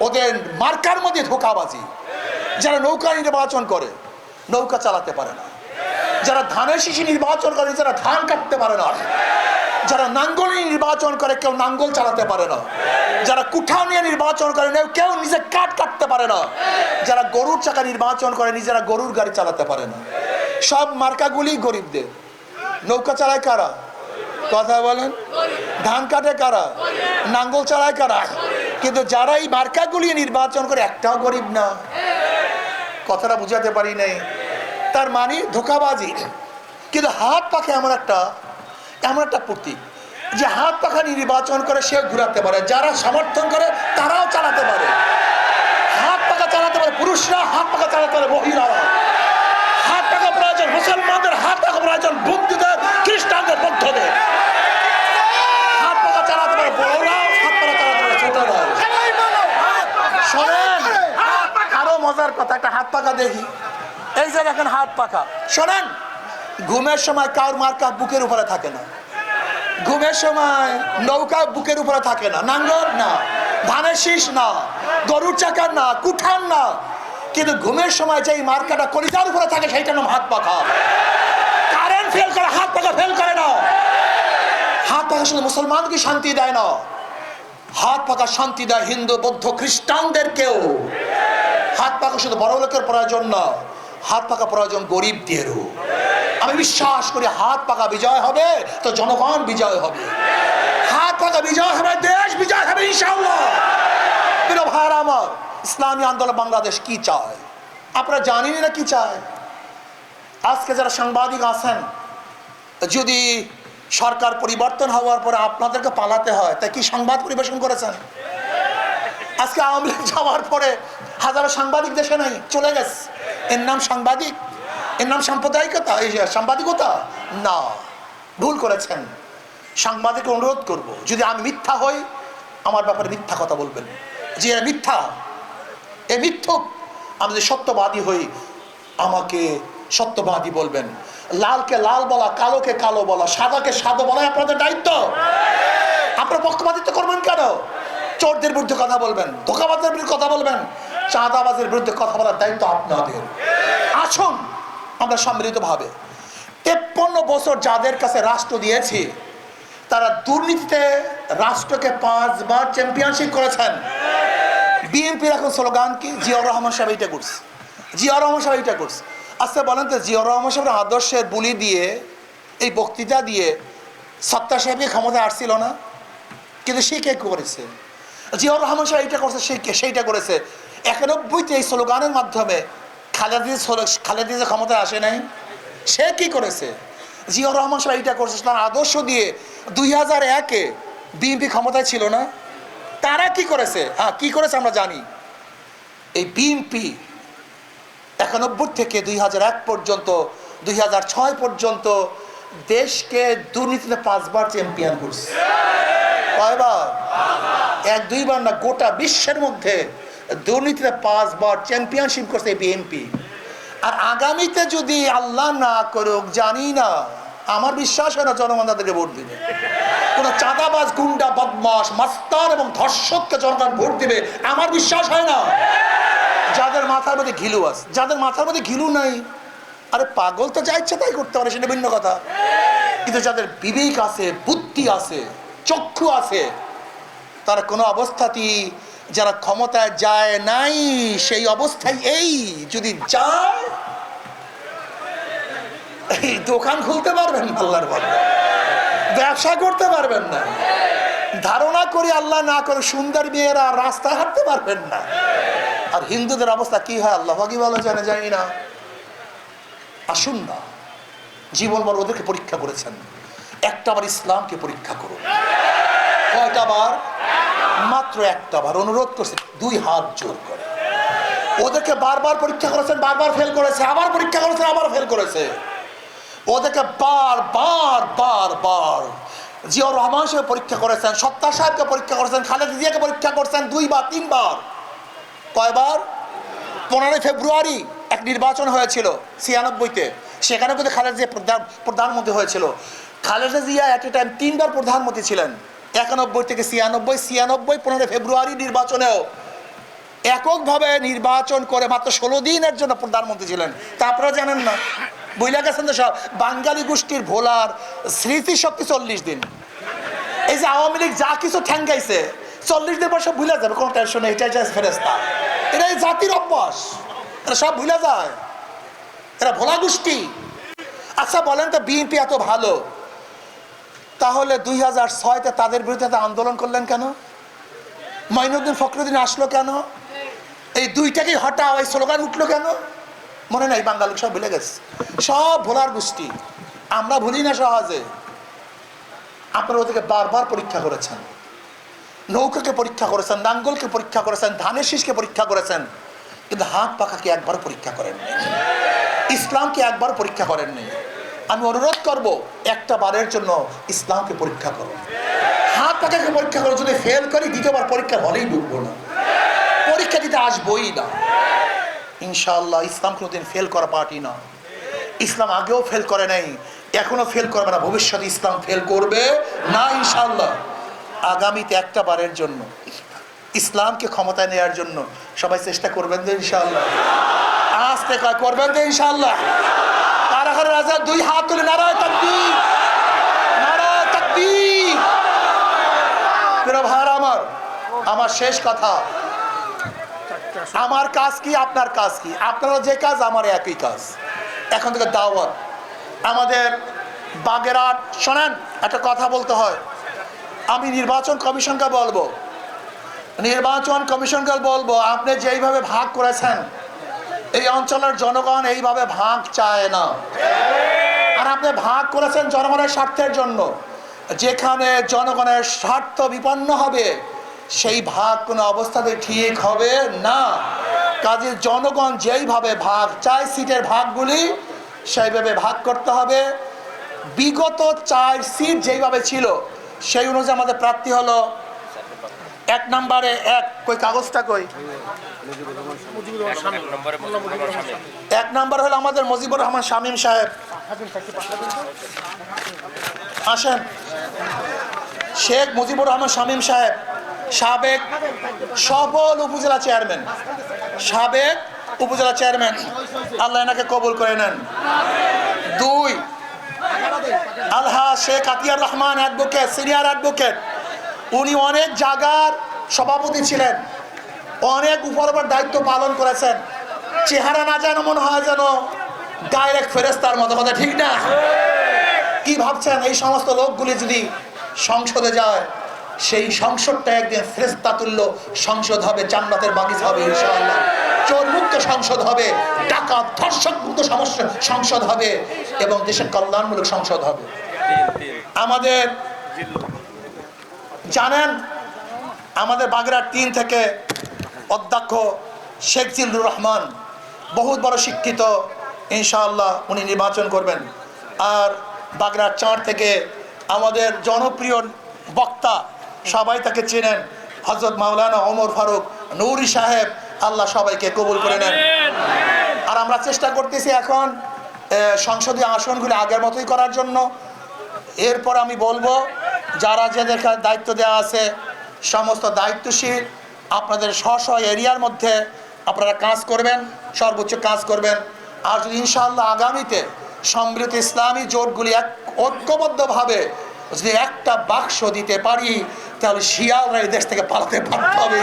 ওদের মার্কার মধ্যে ধোকাবাজি। যারা নৌকা নির্বাচন করে, নৌকা চালাতে পারে না। যারা ধানের শিশি নির্বাচন করে, যারা ধান কাটতে পারে না। যারা নাঙ্গল নির্বাচন করে, কেউ নাঙ্গল চালাতে পারে না। যারা কুঠা নিয়ে নির্বাচন করে কেউ কেউ নিজে কাঠ কাটতে পারে না। যারা গরুর চাকা নির্বাচন করে, নিজেরা গরুর গাড়ি চালাতে পারে না। সব মার্কাগুলি গরিবদের। নৌকা চালায় কারা? কথা বলেন। ধান কাটে কারা? নাঙ্গল চালায় কারা? কিন্তু যারা এই মার্কাগুলি নির্বাচন করে, একটাও গরিব না। কথাটা বুঝাতে পারি নাই। তার মানে ধোকাবাজি। কিন্তু হাত পাখে এমন একটা এমন একটা প্রতীক যে হাত পাখা নির্বাচন করে সে ঘুরাতে পারে। যারা সমর্থন করে, তারাও চালাতে পারে। হাত পাখা চালাতে পারে পুরুষরা, হাত পাখা চালাতে পারে মহিলারা হাত পাখা প্রয়োজন মুসলমানদের হাত পাখা প্রয়োজন বন্ধুদের খ্রিস্টানদের বৌদ্ধদের হাত পাখা চালাতে পারে বড়রাও হাত পাখা চালাতে পারে ছোটরাও শোনেন আরও মজার কথা, একটা হাত পাকা দেখি। এই যে দেখেন হাত পাকা। শোনেন, ঘুমের সময় কারোর মার্কা বুকের উপরে থাকে না। ঘুমের সময় নৌকা বুকের উপরে থাকে না। নাঙ্গল না, ধানের শীষ না, গরুর চাকার না, কুঠার না। কিন্তু ঘুমের সময় যেই মার্কাটা কলিজার উপরে থাকে, সেইটার নাম হাত পাখা কারেন্ট ফেল করে, হাত পাখা ফেল করে না। হাত পাখা শুধু মুসলমানকে শান্তি দেয় না। হাত পাকা শান্তি দেয় হিন্দু, বৌদ্ধ, খ্রিস্টানদেরকেও। হাত পাকা শুধু বড় লোকের প্রয়োজন না হাত পাকা প্রয়োজন গরিবদেরও। আমি বিশ্বাস করি হাত পাকা বিজয় হবে, তো জনগণ বিজয় হবে। হাত পাকা বিজয় হবে, দেশ বিজয় হবে, ইনশাআল্লাহ। প্রিয় ভাইয়ের আমার, ইসলামী আন্দোলন বাংলাদেশ কি চায়? আপনারা জানেনই না কি চায়? আজকে যারা সাংবাদিক আছেন, যদি সরকার পরিবর্তন হওয়ার পরে আপনাদেরকে পালাতে হয়, তাই কি সংবাদ পরিবেশন করেছেন? আজকে আওয়ামী লীগ যাওয়ার পরে হাজারো সাংবাদিক দেশে নাই, চলে গেছে। এর নাম সাংবাদিক? এর নাম সাম্প্রদায়িকতা? এই যে সাংবাদিকতা? না। ভুল করেছেন। সাংবাদিককে অনুরোধ করব, যদি আমি মিথ্যা হই, আমার ব্যাপারে মিথ্যা কথা বলবেন। যে মিথ্যা, এ মিথ্যুক, আমি যদি সত্যবাদী হই, আমাকে সত্যবাদী বলবেন। লালকে লাল বলা, কালোকে কালো বলা, সাদাকে সাদা বলা, আপনাদের দায়িত্ব। আপনার পক্ষপাতিত্ব করবেন কেন? চোরদের বিরুদ্ধে কথা বলবেন ধোকাবাজের বিরুদ্ধে কথা বলবেন চাঁদাবাজের বিরুদ্ধে কথা বলার দায়িত্ব আপনাদের। আসুন, আমরা সম্মিলিতভাবে তেপ্পন্ন বছর যাদের কাছে রাষ্ট্র দিয়েছি, তারা দুর্নীতিতে রাষ্ট্রকে পাঁচবার চ্যাম্পিয়নশিপ করেছেন। বিএনপির এখন স্লোগান কি? জিয়াউর রহমান সাহেব এইটা করছে। জিয়াউর রহমান সাহেব এইটা করছে। আচ্ছা বলেন তো, জিয়াউর রহমান সাহেবের আদর্শের বুলি দিয়ে, এই বক্তৃতা দিয়ে সত্তা সাহেবকে ক্ষমতা আসছিল না? কিন্তু সে কে করেছে? জিয়াউর রহমান সাহেব এইটা করছে, সে কে- সেইটা করেছে। একানব্বইতে এই স্লোগানের মাধ্যমে খালেদি খালেদি যে ক্ষমতায় আসে নাই। সে কি করেছে? জিয়াউর রহমান সাহেব এটা করছে, তার আদর্শ দিয়ে দুই হাজার একে বিএনপি ক্ষমতায় ছিল না। তারা কি করেছে? হ্যাঁ কি করেছে আমরা জানি। এই বিএনপি একানব্বই থেকে দুই হাজার এক পর্যন্ত, দুই হাজার ছয় পর্যন্ত দেশকে দুর্নীতিতে পাঁচবার চ্যাম্পিয়ন করছে। কয়বার? এক দুইবার না গোটা বিশ্বের মধ্যে দুর্নীতিতে পাঁচবার চ্যাম্পিয়নশিপ করছে বিএনপি আর আগামীতে যদি আল্লাহ না করুক, জানি না, আমার বিশ্বাস হয় না জনগণ তাদেরকে ভোট দিবে। কোনো চাঁদাবাজ, গুন্ডা বদমাস মাস্তার এবং ধর্ষককে জনগণ ভোট দিবে, আমার বিশ্বাস হয় না। যাদের মাথার মধ্যে ঘিলু আছে, যাদের মাথার মধ্যে ঘিলু নাই, আরে পাগল তো যা ইচ্ছা তাই করতে পারে, সেটা ভিন্ন কথা। কিন্তু যাদের বিবেক আছে, বুদ্ধি আছে, চক্ষু আছে তারা কোনো অবস্থাতেই যারা ক্ষমতায় যায় নাই, সেই অবস্থায় এই। যদি যায়, এই দোকান খুলতে পারবেন আল্লাহর ব্যবসা করতে পারবেন না। ধারণা করি আল্লাহ না করে সুন্দর মেয়েরা রাস্তা হাঁটতে পারবেন না। আর হিন্দুদের অবস্থা কি হয় আল্লাহ কি ভালো জানে, জানি না। আসুন না। জীবন বড় ওদেরকে পরীক্ষা করেছেন। একটা বার ইসলামকে পরীক্ষা করুন। কয়টা বার? মাত্র একটা বার অনুরোধ করছে, দুই হাত জোর করে। ওদেরকে বারবার পরীক্ষা করেছেন, বারবার ফেল করেছে, আবার পরীক্ষা করেছে, আবার ফেল করেছে। ওদেরকে বার বার বার বার জিয়াউর রহমান সাহেব পরীক্ষা করেছেন সত্তা সাহেবকে পরীক্ষা করেছেন, খালেদ জিয়াকে পরীক্ষা করেছেন দুইবার তিনবার কয়বার? পনেরোই ফেব্রুয়ারি এক নির্বাচন হয়েছিল ছিয়ানব্বইতে। সেখানে কিন্তু খালেদা জিয়া প্রধান প্রধানমন্ত্রী হয়েছিল। Khaleda Zia at a time তিনবার প্রধানমন্ত্রী ছিলেন। একানব্বই থেকে ছিয়ানব্বই ছিয়ানব্বই পনেরো ফেব্রুয়ারি নির্বাচনেও এককভাবে নির্বাচন করে মাত্র ষোলো দিনের জন্য প্রধানমন্ত্রী ছিলেন। তা আপনারা জানেন না। বুঝলা গেছেন তো সব। বাঙালি গোষ্ঠীর ভোলার স্মৃতিশক্তি চল্লিশ দিন। এই যে আওয়ামী লীগ যা কিছু ঠ্যাঙ্গাইছে চল্লিশ দিন পর সব ভুলে যাবে, কোনো টেনশন নেই জাস্ট ফেরেস্তা এটা এই জাতির অভ্যাস। এরা সব ভুলে যায়। এরা ভোলা গোষ্ঠী। আচ্ছা বলেন তো, বিএনপি এত ভালো। তাহলে দুই হাজার ছয়তে তাদের বিরুদ্ধে আন্দোলন করলেন কেন? মাইনুদ্দিন ফখরুদ্দিন আসলো কেন? এই দুইটাকেই হটাও, এই স্লোগান উঠল কেন? মনে নাই, বাঙালি সব ভুলে গেছে। সব ভোলার গোষ্ঠী, আমরা ভুলি না সহজে। আপনারা ওদেরকে বারবার পরীক্ষা করেছেন। নৌকাকে পরীক্ষা করেছেন, নাঙ্গলকে পরীক্ষা করেছেন ধানের শীষকে পরীক্ষা করেছেন, কিন্তু হাত পাখাকে একবার পরীক্ষা করেননি। ইসলামকে একবার পরীক্ষা করেননি। আমি অনুরোধ করব, একটা বারের জন্য ইসলামকে পরীক্ষা করো। হাত পাখাকে পরীক্ষা করো যদি ফেল করি, দ্বিতীয়বার পরীক্ষা হলেই ঢুকবো না। পরীক্ষা দিতে আসবোই না। ইনশাআল্লাহ, ইসলাম কোনোদিন ফেল করা পার্টি না। ইসলাম আগেও ফেল করে নাই এখনও ফেল করবে না। ভবিষ্যতে ইসলাম ফেল করবে না ইনশাআল্লাহ। আগামীতে একটা বারের জন্য ইসলামকে ক্ষমতায় নেওয়ার জন্য সবাই চেষ্টা করবেন তো ইনশাআল্লাহ। আজ কয় করবেন তো ইনশাআল্লাহ। কারা রাজা দুই হাত তুলে নারায় তাকবীর। নারায় তাকবীর। প্রিয় ভাইরা আমার আমার শেষ কথা। আমার কাজ কি, আপনার কাজ কি? আপনারা যে কাজ, আমার একই কাজ। এখন থেকে দাওয়াত। আমাদের বাগেরহাট, শোনেন, একটা কথা বলতে হয়। আমি নির্বাচন কমিশনকে বলব। নির্বাচন কমিশনকে বলব, আপনি যেইভাবে ভাগ করেছেন এই অঞ্চলের জনগণ এইভাবে ভাগ চায় না। আর আপনি ভাগ করেছেন জনগণের স্বার্থের জন্য। যেখানে জনগণের স্বার্থ বিপন্ন হবে, সেই ভাগ কোনো অবস্থাতে ঠিক হবে না। কাজে জনগণ যেইভাবে ভাগ চায়, সিটের ভাগগুলি সেইভাবে ভাগ করতে হবে। বিগত চার সিট যেইভাবে ছিল, সেই অনুযায়ী আমাদের প্রাপ্তি হলো এক নম্বরে এক। কই কাগজটা কই? এক নম্বর হলো আমাদের মজিবুর রহমান শামীম সাহেব। আসেন। শেখ মুজিবুর রহমান শামীম সাহেব সাবেক সফল উপজেলা চেয়ারম্যান। সাবেক উপজেলা চেয়ারম্যান। আল্লাহ এনাকে কবুল করে নেন। দুই Alha Sheikh Atiar Rahman advocate senior advocate উনি অনেক জায়গার সভাপতি ছিলেন। অনেক উপর উপর দায়িত্ব পালন করেছেন। চেহারা না যেন মনে হয় যেন ডাইরেক্ট ফেরেস্তার মতো কথা ঠিক না? কি ভাবছেন এই সমস্ত লোকগুলি যদি সংসদে যায় সেই সংসদটা একদিন ফেরেস্তা তুল্য সংসদ হবে জান্নাতের বাগিচ হবে ইনশাআল্লাহ। চোরমুক্ত সংসদ হবে টাকা ধর্ষক মুক্ত সমস্যা সংসদ হবে এবং দেশের কল্যাণমূলক সংসদ হবে। আমাদের জানেন, আমাদের বাগেরহাট তিন থেকে অধ্যক্ষ শেখ জিল্লুর রহমান বহুত বড় শিক্ষিত, ইনশাআল্লাহ উনি নির্বাচন করবেন। আর বাগেরহাট চার থেকে আমাদের জনপ্রিয় বক্তা সবাই তাকে চেনেন হজরত মাওলানা ওমর ফারুক নৌরি সাহেব। আল্লাহ সবাইকে কবুল করে নেন। আর আমরা চেষ্টা করতেছি এখন সংসদীয় আসনগুলি আগের মতোই করার জন্য। এরপর আমি বলব যারা যাদের দায়িত্ব দেওয়া আছে, সমস্ত দায়িত্বশীল, আপনাদের স্ব স্ব এরিয়ার মধ্যে আপনারা কাজ করবেন, সর্বোচ্চ কাজ করবেন। আর যদি ইনশাআল্লাহ আগামীতে সমৃদ্ধ ইসলামী জোটগুলি এক ঐক্যবদ্ধভাবে যদি একটা বাক্স দিতে পারি, তাহলে শিয়ালরা এই দেশ থেকে পালাতে পারতে হবে।